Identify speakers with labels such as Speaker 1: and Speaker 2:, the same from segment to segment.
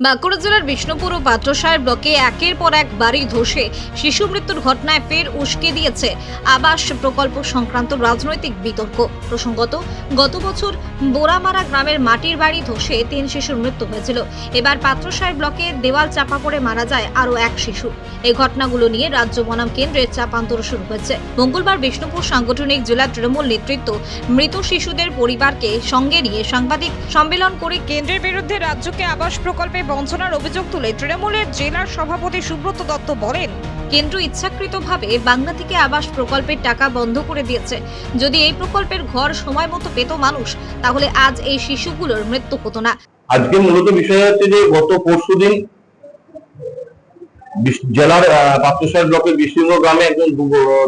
Speaker 1: বাঁকুড়া জেলার বিষ্ণুপুর ও পাত্রসাহের ব্লকে একের পর এক বাড়ি ধসে শিশু মৃত্যুর ঘটনায় ফের উস্কে দিয়েছে আবাস প্রকল্প সংক্রান্ত রাজনৈতিক বিতর্ক। প্রসঙ্গত, গত বছর বোরামারা গ্রামের মাটির বাড়ি ধসে তিন শিশুর মৃত্যু হয়েছিল। এবার পাত্রসাহের ব্লকে দেওয়াল চাপা পড়ে মারা যায় আরও এক শিশু। এই ঘটনাগুলো নিয়ে রাজ্য বনাম কেন্দ্রের চাপান্তর শুরু হয়েছে। মঙ্গলবার বিষ্ণুপুর সাংগঠনিক জেলা তৃণমূল নেতৃত্ব মৃত শিশুদের পরিবারকে সঙ্গে নিয়ে সাংবাদিক সম্মেলন করে কেন্দ্রের বিরুদ্ধে রাজ্যকে আবাস প্রকল্পে বঞ্চনার অভিযোগ তুলে তৃণমূলের জেলার সভাপতি সুব্রত দত্ত বলেন কেন্দ্র ইচ্ছাকৃতভাবে বাংলা থেকে আবাস প্রকল্পের টাকা বন্ধ করে দিয়েছে। যদি এই প্রকল্পের ঘর সময় মতো পেত মানুষ তাহলে আজ এই শিশুগুলোর মৃত্যু হতো না।
Speaker 2: আজকে মূলত বিষয় হচ্ছে যে গত পরশু দিন জেলার আহ, ব্লকের বিস্তীর্ণ গ্রামে একজন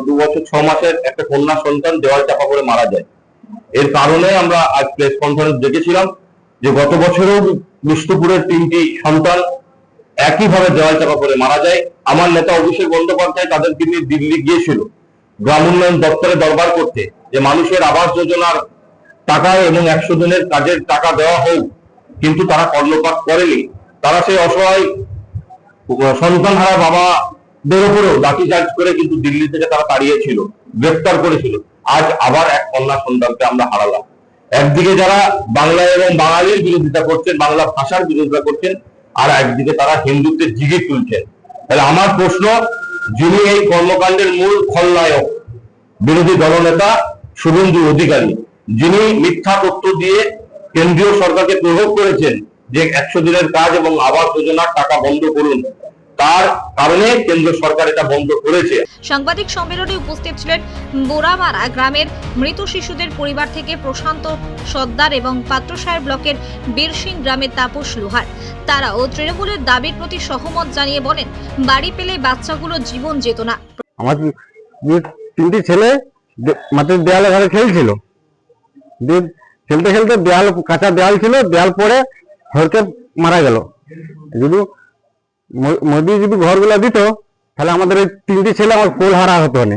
Speaker 2: দু বছর ছ মাসের একটা কন্যা সন্তান দেওয়াল চাপা করে মারা যায়। এর কারণে আমরা আজ প্রেস কনফারেন্স ডেকেছিলাম যে গত বছরেও বিষ্ণুপুরের তিনটি সন্তান একইভাবে দেওয়াল চাপা করে মারা যায়। আমার নেতা অভিষেক বন্দ্যোপাধ্যায় তাদেরকে নিয়ে দিল্লি গিয়েছিল, গ্রাম উন্নয়ন দপ্তরে দরবার করতে, যে মানুষের আবাস যোজনার টাকা এবং একশো দিনের কাজের টাকা দেওয়া হোক, কিন্তু তারা কর্ণপাত করেনি। তারা সেই অসহায় সন্তান হারা বাবাদের উপরেও লাঠি চার্জ করে কিন্তু দিল্লি থেকে তারা তাড়িয়েছিল, গ্রেফতার করেছিল। আজ আবার এক কন্যা সন্তানকে আমরা হারালাম। একদিকে যারা বাংলা এবং বাঙালির বিরোধিতা করছেন, বাংলা ভাষার বিরোধিতা করছেন, আর একদিকে তারা হিন্দুত্বের জিগে তুলছেন। তাহলে আমার প্রশ্ন, যিনি এই কর্মকাণ্ডের মূল খলনায়ক, বিরোধী দলনেতা শুভেন্দু অধিকারী, যিনি মিথ্যা তথ্য দিয়ে কেন্দ্রীয় সরকারকে প্রভোগ করেছেন যে একশো দিনের কাজ এবং আবাস যোজনার টাকা বন্ধ করুন তার কারণে কেন্দ্র সরকার এটা বন্ধ করেছে।
Speaker 1: সাংবাদিক সম্মেলনে উপস্থিত ছিলেন বোরামারা গ্রামের মৃত শিশুদের পরিবার থেকে প্রশান্ত সর্দার এবং পাত্রসাহের ব্লকের বীরসিং গ্রামের তাপস লোহার। তারাও তৃণমূলের দাবির প্রতি সহমত জানিয়ে বলেন বাড়ি পেলে বাচ্চাগুলোর জীবন যেত না
Speaker 3: আমার তিনটি ছেলে মাটির দেয়ালে ঘরে খেলছিল। খেলতে খেলতে দেয়াল কাঁচা দেয়াল ছিল দেয়াল পরে হরকে মারা গেল। যদি মো- মোদি যদি ঘরগুলো দিত তাহলে আমাদের এই তিনটি ছেলে আমার কোল হারা হতো না।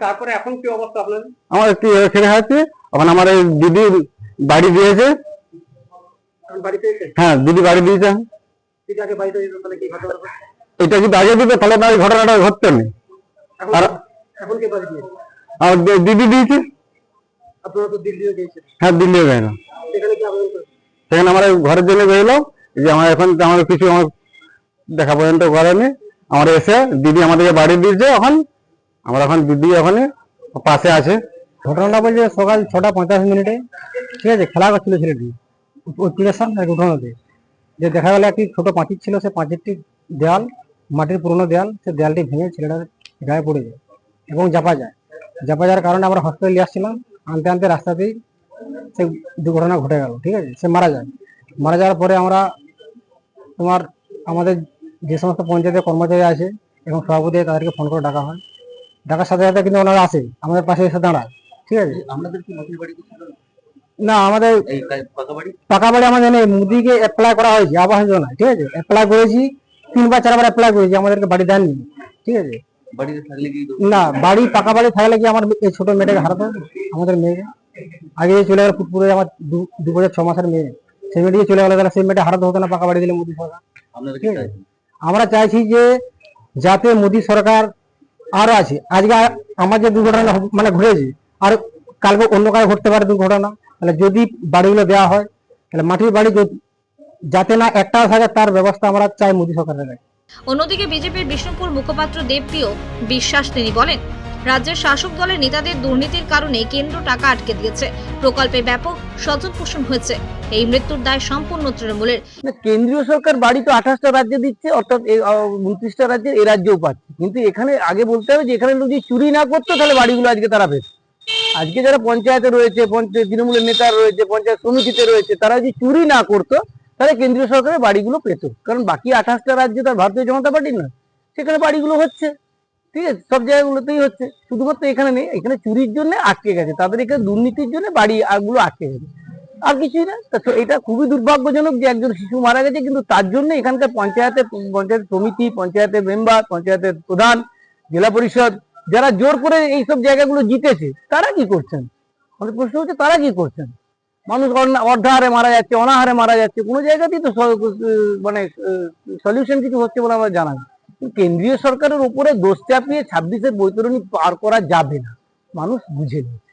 Speaker 4: তারপরে এখন কি অবস্থা আপনার?
Speaker 3: আমার ছেলে হয়েছে এখন আমার এই দিদি বাড়ি দিয়েছে। হ্যাঁ দিদি বাড়ি দিয়েছে।
Speaker 4: কি
Speaker 3: এটা যদি আগে দিত তাহলে না ঘটনাটা ঘটতো না। আর-
Speaker 4: এখন কে বাড়ি দিয়েছে?
Speaker 3: দিদি দিয়েছে।
Speaker 4: দিল্লিও
Speaker 3: হ্যাঁ দিল্লি গেল।
Speaker 4: সেখানে কি
Speaker 3: আমার ঘরের জন্য বেরোলো যে আমার এখন আমার কিছু আমার দেখা পর্যন্ত করেনি। আমার এসে দিদি আমাদেরকে বাড়ি দিয়েছে এখন। আমরা এখন দিদি ওখানে পাশে আছে। ঘটনাটা বলছে সকাল ছটা পঁয়তাল্লিশ মিনিটে। ঠিক আছে, খেলা করছিল ছেলেটি। ওই যে দেখা গেল একটি ছোট পাঁচির ছিল, সে পাঁচিরটি দেয়াল, মাটির পুরনো দেয়াল, সে দেয়ালটি ভেঙে ছেলেটার গায়ে পড়ে যায় এবং জাপা যায়। জাপা যাওয়ার কারণে আমরা হসপিটালে আসছিলাম। আনতে আনতে রাস্তাতেই সে দুর্ঘটনা ঘটে গেল। ঠিক আছে, সে মারা যায়। মারা যাওয়ার পরে আমরা তোমার, আমাদের যে সমস্ত পঞ্চায়েতের কর্মচারী আছে এবং সভাপতি তাদেরকে ফোন করে ডাকা হয়। ডাকার সাথে সাথে কিন্তু ওনারা আসে আমাদের পাশে এসে দাঁড়ায় ঠিক আছে?
Speaker 4: কি বাড়ি
Speaker 3: না আমাদের
Speaker 4: পাকা বাড়ি?
Speaker 3: আমাদের নেই মোদিকে অ্যাপ্লাই করা হয়েছে আবাস যোজনা ঠিক আছে? অ্যাপ্লাই করেছি তিনবার চারবার অ্যাপ্লাই করেছি আমাদেরকে বাড়ি দেননি ঠিক আছে? না বাড়ি পাকা বাড়ি থাকলে কি আমার এই ছোট মেয়েটাকে হারাতে হবে? আমাদের মেয়েকে আগে যে চলে গেল ফুটপুরে আমার দু- বছর ছ মাসের মেয়ে সেই মেয়েটিকে চলে গেল তাহলে সেই মেয়েটা হারাতে হতো না পাকা বাড়ি দিলে মুদি সরকার
Speaker 4: আপনারা
Speaker 3: ঠিক আছে? আমরা চাইছি যে যাতে মোদী সরকার আরও আছে। আজকে আমার যে দুর্ঘটনা মানে ঘটেছে, আর কালকে অন্য কারও ঘটতে পারে দুর্ঘটনা, তাহলে যদি বাড়িগুলো দেওয়া হয়, তাহলে মাটির বাড়ি যাতে না একটা থাকে, তার ব্যবস্থা আমরা চাই মোদি সরকারের।
Speaker 1: অন্যদিকে বিজেপির বিষ্ণুপুর মুখপাত্র দেবপ্রিয় বিশ্বাস তিনি বলেন রাজ্যের শাসক দলের নেতাদের দুর্নীতির কারণে কেন্দ্র টাকা আটকে দিয়েছে। প্রকল্পে ব্যাপক স্বজন পোষণ হয়েছে। এই মৃত্যুর দায় সম্পূর্ণ তৃণমূলের।
Speaker 5: কেন্দ্রীয় সরকার বাড়ি তো আঠাশটা রাজ্যে দিচ্ছে, অর্থাৎ উনত্রিশটা রাজ্যে এই রাজ্যেও পাচ্ছে। কিন্তু এখানে আগে বলতে হবে যে এখানে যদি চুরি না করতো, তাহলে বাড়িগুলো আজকে তারা পেত আজকে যারা পঞ্চায়েতে রয়েছে, পঞ্চায়েত তৃণমূলের নেতা রয়েছে, পঞ্চায়েত সমিতিতে রয়েছে, তারা যদি চুরি না করতো, তাহলে কেন্দ্রীয় সরকারের বাড়িগুলো পেত। কারণ বাকি আঠাশটা রাজ্যে তার ভারতীয় জনতা পার্টির না সেখানে বাড়িগুলো হচ্ছে। ঠিক আছে? সব জায়গাগুলোতেই হচ্ছে। শুধুমাত্র এখানে নেই, এখানে চুরির জন্য আটকে গেছে। তাদের এখানে দুর্নীতির জন্য বাড়ি গুলো আটকে গেছে। আর কিছুই না। এটা খুবই দুর্ভাগ্যজনক যে একজন শিশু মারা গেছে, কিন্তু তার জন্য এখানকার পঞ্চায়েতের পঞ্চায়েত সমিতি, পঞ্চায়েতের মেম্বার পঞ্চায়েতের প্রধান, জেলা পরিষদ, যারা জোর করে এইসব জায়গাগুলো জিতেছে, তারা কি করছেন? আমাদের প্রশ্ন হচ্ছে, তারা কি করছেন? মানুষ অর্ধাহারে মারা যাচ্ছে, অনাহারে মারা যাচ্ছে, কোনো জায়গাতেই তো মানে সলিউশন কিছু হচ্ছে বলে আমরা জানা কেন্দ্রীয় সরকারের উপরে দোষ চাপিয়ে ছাব্বিশের বৈতরণী পার করা যাবে না। মানুষ বুঝে নিয়েছে।